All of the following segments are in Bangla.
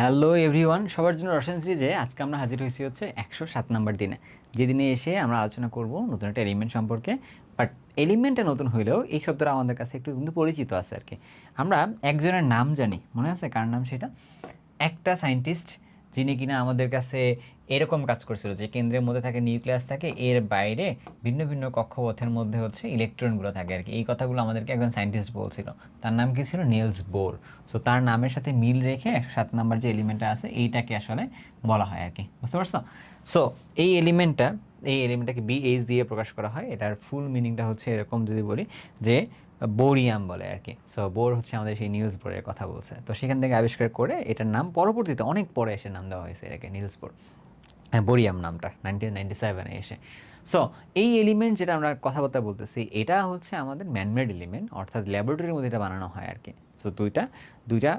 হ্যালো এভরিওয়ান, সবার জন্য রসায়ন সিরিজে আজকে আমরা হাজির হয়েছি হচ্ছে একশো সাত নম্বর দিনে। যেদিনে এসে আমরা আলোচনা করব নতুন একটা এলিমেন্ট সম্পর্কে বাট এলিমেন্টটা নতুন হইলেও এই শব্দটা আমাদের কাছে একটু কিন্তু পরিচিত আছে আর কি। আমরা একজনের নাম জানি, মনে আছে কার নাম সেটা? একটা সায়েন্টিস্ট যিনি কিনা আমাদের কাছে এরকম কাজ করছিল যে কেন্দ্রের মধ্যে থাকে নিউক্লিয়াস থাকে, এর বাইরে ভিন্ন ভিন্ন কক্ষপথের মধ্যে হচ্ছে ইলেকট্রনগুলো থাকে আর কি। এই কথাগুলো আমাদেরকে একজন সায়েন্টিস্ট বলছিল। তার নাম কি ছিল? Nails bore. সো তার নামের সাথে মিল রেখে সাত নাম্বার যে এলিমেন্টটা আছে, এইটাকে আসলে বলা হয় আর কি। বুঝতে পারছ? সো এই এলিমেন্টটা এই এলিমেন্টটাকে বিএইচ দিয়ে প্রকাশ করা হয়। এটার ফুল মিনিংটা হচ্ছে এরকম যদি বলি যে বোরিয়াম বলে আর কি। সো বোর হচ্ছে আমাদের সেই নিউজ বোরের কথা বলছে। তো সেখান থেকে আবিষ্কার করে এটার নাম পরবর্তীতে অনেক পরে এসে নাম দেওয়া হয়েছে এটাকে নিউজ বোর। হ্যাঁ বোরিয়াম নামটা নাইনটিন নাইনটি সেভেনে এসে। সো এই এলিমেন্ট যেটা আমরা কথাবার্তা বলতেছি, এটা হচ্ছে আমাদের ম্যানমেড এলিমেন্ট অর্থাৎ ল্যাবরেটরির মধ্যে এটা বানানো হয় আর কি। সো দুইটা দুইটা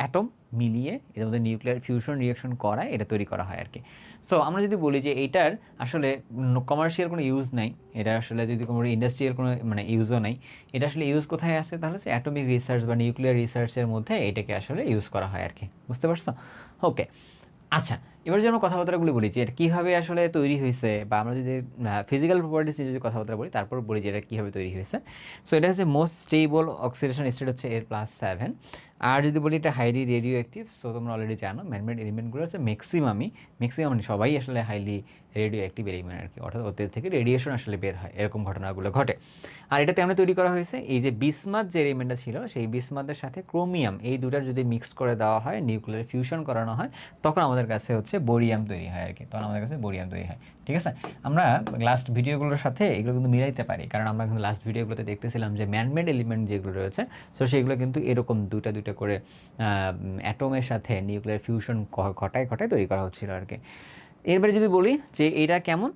অ্যাটম মিলিয়ে এদের মধ্যে নিউক্লিয়ার ফিউশন রিয়াকশন করায়, এটা তৈরি করা হয় আর কি সো আমরা যদি বলি যে এইটার আসলে কমার্শিয়াল কোনো ইউজ নাই, এটা আসলে যদি কোনো ইন্ডাস্ট্রিয়াল কোনো মানে ইউজও নাই, এটা আসলে ইউজ কোথায় আছে? তাহলে হচ্ছে অ্যাটমিক রিসার্চ বা নিউক্লিয়ার রিসার্চের মধ্যে এটাকে আসলে ইউজ করা হয় আর কি বুঝতে পারছ? ওকে আচ্ছা এবার যে আমরা কথাবার্তাগুলো বলি যে এটা কীভাবে আসলে তৈরি হয়েছে, বা আমরা যদি ফিজিক্যাল প্রপার্টিস নিয়ে যদি কথাবার্তা বলি, তারপর বলি যে এটা কীভাবে তৈরি হয়েছে। সো এটা হচ্ছে মোস্ট স্টেবল অক্সিডেশন স্টেট হচ্ছে এর প্লাস সেভেন আর যদি বলি এটা হাইলি রেডিও অ্যাক্টিভ সো তোমরা অলরেডি জানো ম্যানমেড এলিমেন্টগুলো হচ্ছে ম্যাক্সিমামই ম্যাক্সিমাম মানে সবাই আসলে হাইলি রেডিও অ্যাক্টিভ এলিমেন্ট আর কি, অর্থাৎ ওদের থেকে রেডিয়েশন আসলে বের হয়, এরকম ঘটনাগুলো ঘটে। আর এটা তেমনি তৈরি করা হয়েছে, এই যে বিসমাত যে এলিমেন্টটা ছিল, সেই বিসমাতের সাথে ক্রোমিয়াম এই দুটার যদি মিক্স করে দেওয়া হয় নিউক্লিয়ার ফিউশন করানো হয়, তখন আমাদের কাছে হচ্ছে বোরিয়াম তৈরি হয় আর কি তখন আমাদের কাছে বোরিয়াম তৈরি হয়। ঠিক আছে? আমরা লাস্ট ভিডিওগুলোর সাথে এগুলো কিন্তু মিলাইতে পারি। কারণ আমরা কিন্তু লাস্ট ভিডিওগুলোতে দেখতেছিলাম যে ম্যানমেড এলিমেন্ট যেগুলো রয়েছে সো সেগুলো কিন্তু এরকম দুটা দুটা করে অ্যাটমের সাথে নিউক্লিয়ার ফিউশন ঘটায় ঘটায় তৈরি করা হচ্ছিল আর কি এরপরে যদি বলি যে এটা কেমন?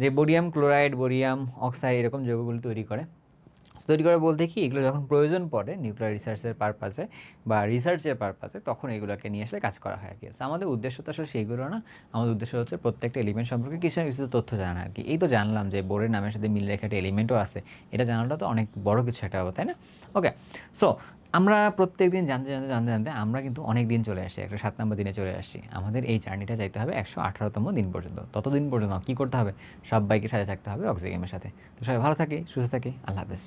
যে বোরিয়াম ক্লোরাইড বোরিয়াম অক্সাইড এরকম যৌগগুলো তৈরি করে। তৈরি করে বলতে কি, এগুলো যখন প্রয়োজন পড়ে নিউক্লিয়ার রিসার্চের পারপাসে বা রিসার্চের পারপাসে তখন এগুলোকে নিয়ে আসলে কাজ করা হয় আর কি। আমাদের উদ্দেশ্য তো আসলে সেইগুলো না, আমাদের উদ্দেশ্য হচ্ছে প্রত্যেকটা এলিমেন্ট সম্পর্কে কিছু না কিছু তথ্য জানা আর কি। এই তো জানলাম যে বোর্ডের নামের সাথে মিল রেখে একটা এলিমেন্টও আছে, এটা জানাটা তো অনেক বড় কিছু একটা হবে, তাই না? ওকে সো আমরা প্রত্যেক দিন জানতে জানতে জানতে জানতে আমরা কিন্তু অনেক দিন চলে আসছি, একশো সাত নম্বর দিনে চলে আসছি। আমাদের এই জার্নিটা যাইতে হবে একশো আঠারোতম দিন পর্যন্ত। ততদিন পর্যন্ত কী করতে হবে? সবাইকে সাথে থাকতে হবে অক্সিজেনের সাথে। তো সবাই ভালো থাকে, সুস্থ থাকে, আল্লাহ হাফেজ।